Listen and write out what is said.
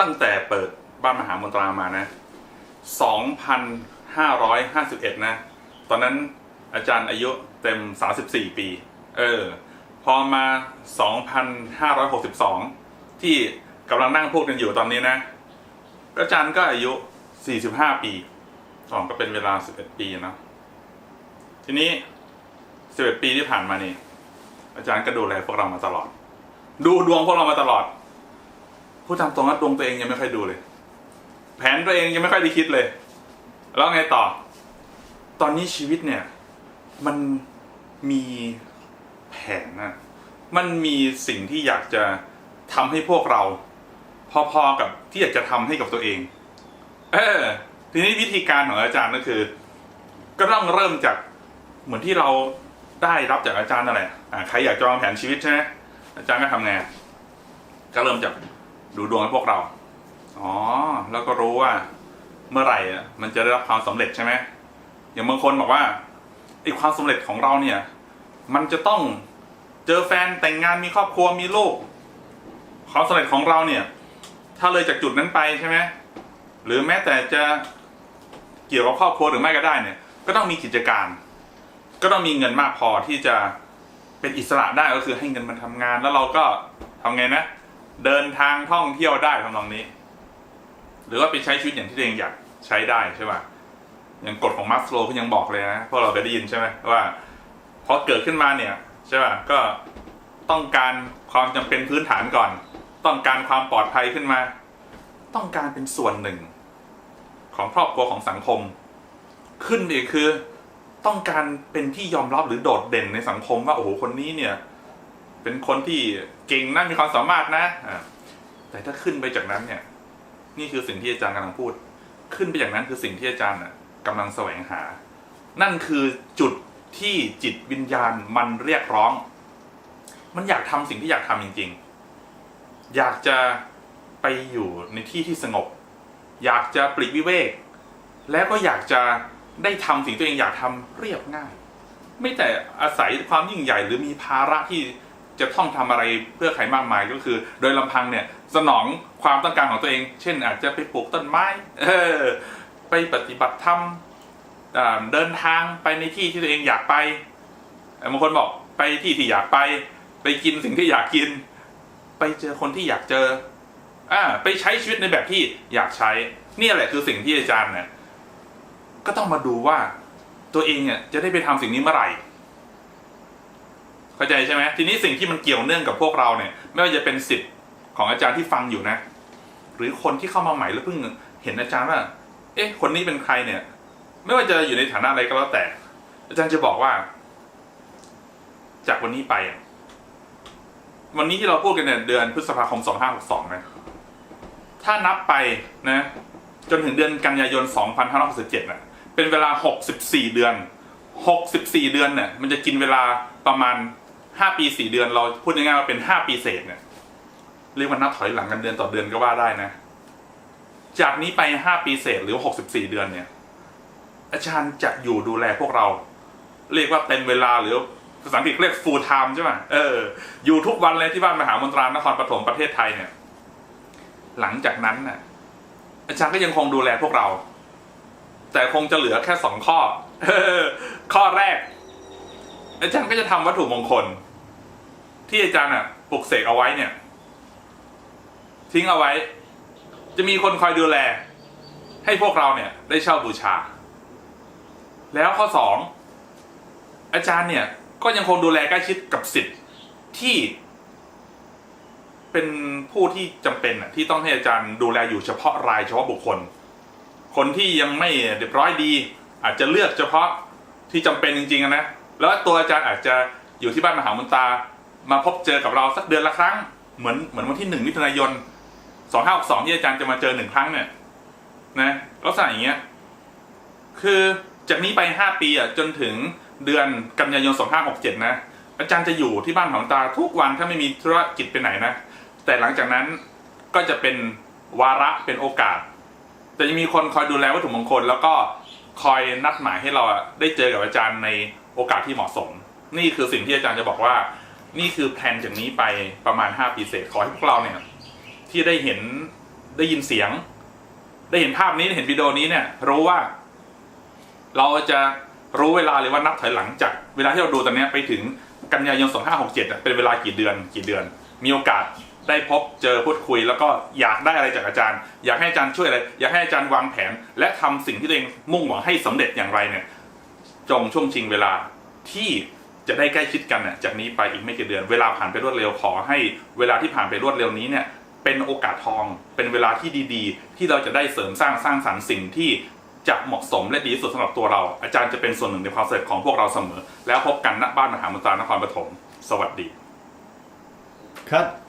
ตั้งแต่เปิดบ้านมหามนตรามานะ 2,551 นะ ตอนนั้นอาจารย์อายุเต็ม 34 ปี เออ พอมา 2,562 ที่กำลังนั่งพูดกันอยู่ตอนนี้นะ อาจารย์ก็อายุ 45 ปีสอ๋อก็เป็นเวลา 11 ปีนะ ทีนี้ 11 ปีที่ผ่านมานี่ อาจารย์ก็ดูแลพวกเรามาตลอด ดูดวงพวกเรามาตลอด พูดตามตรงว่าดวงตัวเองยังไม่ค่อยดูเลย แผนตัวเองยังไม่ค่อยได้คิดเลย แล้วไงต่อ ตอนนี้ชีวิตเนี่ย มันมีแผนนะมันมีสิ่งที่อยากจะทำให้พวกเรา พอๆกับที่อยากจะทำให้กับตัวเอง เออทีนี้วิธีการของอาจารย์ก็คือ ก็ต้องเริ่มจากเหมือนที่เราได้รับจากอาจารย์นั่นแหละใครอยากจะวางแผนชีวิตใช่ไหมอาจารย์ก็ทำไงก็เริ่มจาก ดูดวงให้พวกเรา อ๋อ แล้วก็รู้ว่า เมื่อไหร่มันจะได้รับความสำเร็จใช่ไหมอย่างบางคนบอกว่าไอ้ความสำเร็จของเราเนี่ย มันจะต้องเจอแฟนแต่งงานมีครอบครัวมีลูกความสำเร็จของเราเนี่ย ถ้าเลยจากจุดนั้นไปใช่ไหมหรือแม้แต่จะเกี่ยวกับครอบครัวหรือไม่ก็ได้เนี่ย ก็ต้องมีกิจการ ก็ต้องมีเงินมากพอที่จะเป็นอิสระได้ก็คือให้เงินมันทำงาน แล้วเราก็ทำไงนะ เดินทางท่องเที่ยวได้ทำนองนี้ หรือว่าไปใช้ชีวิตอย่างที่ตัวเองอยากใช้ได้ใช่ป่ะอย่างกฎของมัสโลก็ยังบอกเลยนะพวกเราเคยได้ยินใช่ไหมว่าพอเกิดขึ้นมาเนี่ยใช่ป่ะก็ต้องการความจำเป็นพื้นฐานก่อน ต้องการความปลอดภัยขึ้นมา ต้องการเป็นส่วนหนึ่ง ของครอบครัวของสังคม ขึ้นอีกคือ ต้องการเป็นที่ยอมรับหรือโดดเด่นในสังคมว่าโอ้โหคนนี้เนี่ย เป็นคนที่เก่งนะมีความสามารถนะแต่ถ้าขึ้นไปจากนั้นเนี่ย นี่คือสิ่งที่อาจารย์กำลังพูด ขึ้นไปจากนั้นคือสิ่งที่อาจารย์น่ะกำลังแสวงหา นั่นคือจุดที่จิตวิญญาณมันเรียกร้อง มันอยากทำสิ่งที่อยากทำจริง ๆ อยากจะไปอยู่ในที่ที่สงบ อยากจะปลีกวิเวก แล้วก็อยากจะได้ทำสิ่งตัวเองอยากทำเรียบง่าย ไม่แต่อาศัยความยิ่งใหญ่หรือมีภาระที่ จะต้องทำอะไรเพื่อใครมากมายก็คือ โดยลำพังเนี่ยสนองความต้องการของตัวเอง เช่น อาจจะไปปลูกต้นไม้เออไปปฏิบัติธรรมเดินทางไปในที่ที่ตัวเองอยากไปบางคนบอกไปที่ที่อยากไป ไปกินสิ่งที่อยากกิน ไปเจอคนที่อยากเจออ่าไปใช้ชีวิตในแบบที่อยากใช้ นี่แหละคือสิ่งที่อาจารย์เนี่ยก็ต้องมาดูว่าตัวเองเนี่ยจะได้ไปทำสิ่งนี้เมื่อไหร่ เข้าใจใช่ไหมทีนี้สิ่งที่มันเกี่ยวเนื่องกับพวกเราเนี่ย ไม่ว่าจะเป็นสิทธิ์ของอาจารย์ที่ฟังอยู่นะ หรือคนที่เข้ามาใหม่แล้วเพิ่งเห็นอาจารย์ว่า เอ๊ะ คนนี้เป็นใครเนี่ย ไม่ว่าจะอยู่ในฐานะอะไรก็แล้วแต่ อาจารย์จะบอกว่า จากวันนี้ไปวันนี้ที่เราพูดกันเนี่ยเดือนพฤษภาคม 2562 นะ ถ้านับไปนะ จนถึงเดือนกันยายน 2567น่ะเป็นเวลา 64 เดือน 64 เดือนเนี่ยมันจะกินเวลาประมาณ 5ปี4เดือนเราพูดง่ายๆว่าเป็น5ปีเศษเนี่ยเรียกว่านับถอยหลังกันเดือนต่อเดือนก็ว่าได้นะ จากนี้ไป5ปีเศษหรือ64เดือนเนี่ย อาจารย์จะอยู่ดูแลพวกเรา เรียกว่าเต็มเวลาหรือภาษาอังกฤษเรียก full time ใช่ไหมเออ อยู่ทุกวันเลยที่บ้านมหามนตรานครปฐมประเทศไทยเนี่ย หลังจากนั้นน่ะ อาจารย์ก็ยังคงดูแลพวกเรา แต่คงจะเหลือแค่สองข้อ ข้อแรก อาจารย์ก็จะทำวัตถุมงคล ที่อาจารย์อะปลุกเสกเอาไว้เนี่ย ทิ้งเอาไว้ จะมีคนคอยดูแล ให้พวกเราเนี่ย ได้เช่าบูชา แล้วข้อสองอาจารย์เนี่ย ก็ยังคงดูแลใกล้ชิดกับสิทธิ์ที่ เป็นผู้ที่จำเป็นอะที่ต้องให้อาจารย์ดูแลอยู่เฉพาะรายเฉพาะบุคคล คนที่ยังไม่เรียบร้อยดี อาจจะเลือกเฉพาะที่จำเป็นจริงๆนะแล้วตัวอาจารย์อาจจะอยู่ที่บ้านมหามุนตา มาพบเจอกับเราสักเดือนละครั้ง เหมือนเหมือนวันที่หนึ่งมิถุนายนสองห้าสองที่อาจารย์จะมาเจอหนึ่งครั้งเนี่ยนะลักษณะอย่างเงี้ยคือจากนี้ไปห้าปีอะจนถึงเดือนกันยายนสองห้าหกเจ็ดนะอาจารย์จะอยู่ที่บ้านของตาทุกวันถ้าไม่มีธุรกิจไปไหนนะ แต่หลังจากนั้นก็จะเป็นวาระเป็นโอกาส แต่ยังมีคนคอยดูแลวัตถุมงคล แล้วก็คอยนัดหมายให้เราได้เจอกับอาจารย์ในโอกาสที่เหมาะสม นี่คือสิ่งที่อาจารย์จะบอกว่า นี่คือแผนจากนี้ไปประมาณ 5 ปีเศษขอให้พวกเราเนี่ย ที่ได้เห็นได้ยินเสียง ได้เห็นภาพนี้ได้เห็นวิดีโอนี้เนี่ย รู้ว่า เราจะรู้เวลาเลยว่านับถอยหลังจาก เวลาที่เราดูตอนนี้ไปถึงกันยายน 2567 เป็นเวลากี่เดือนกี่เดือน มีโอกาสได้พบเจอพูดคุย แล้วก็อยากได้อะไรจากอาจารย์ อยากให้อาจารย์ช่วยอะไร อยากให้อาจารย์วางแผน และทำสิ่งที่ตัวเองมุ่งหวังให้สำเร็จอย่างไรเนี่ยจงช่วงชิงเวลาที่ จะได้ใกล้ชิดกันเนี่ยจากนี้ไปอีกไม่กี่เดือน เวลาผ่านไปรวดเร็วขอให้เวลาที่ผ่านไปรวดเร็วนี้เนี่ยเป็นโอกาสทอง เป็นเวลาที่ดีๆ ที่เราจะได้เสริมสร้างสร้างสรรค์สิ่งที่จะเหมาะสมและดีที่สุดสำหรับตัวเรา อาจารย์จะเป็นส่วนหนึ่งในความสำเร็จของพวกเราเสมอ แล้วพบกันณบ้านมหามุตรานครปฐม สวัสดี ครับ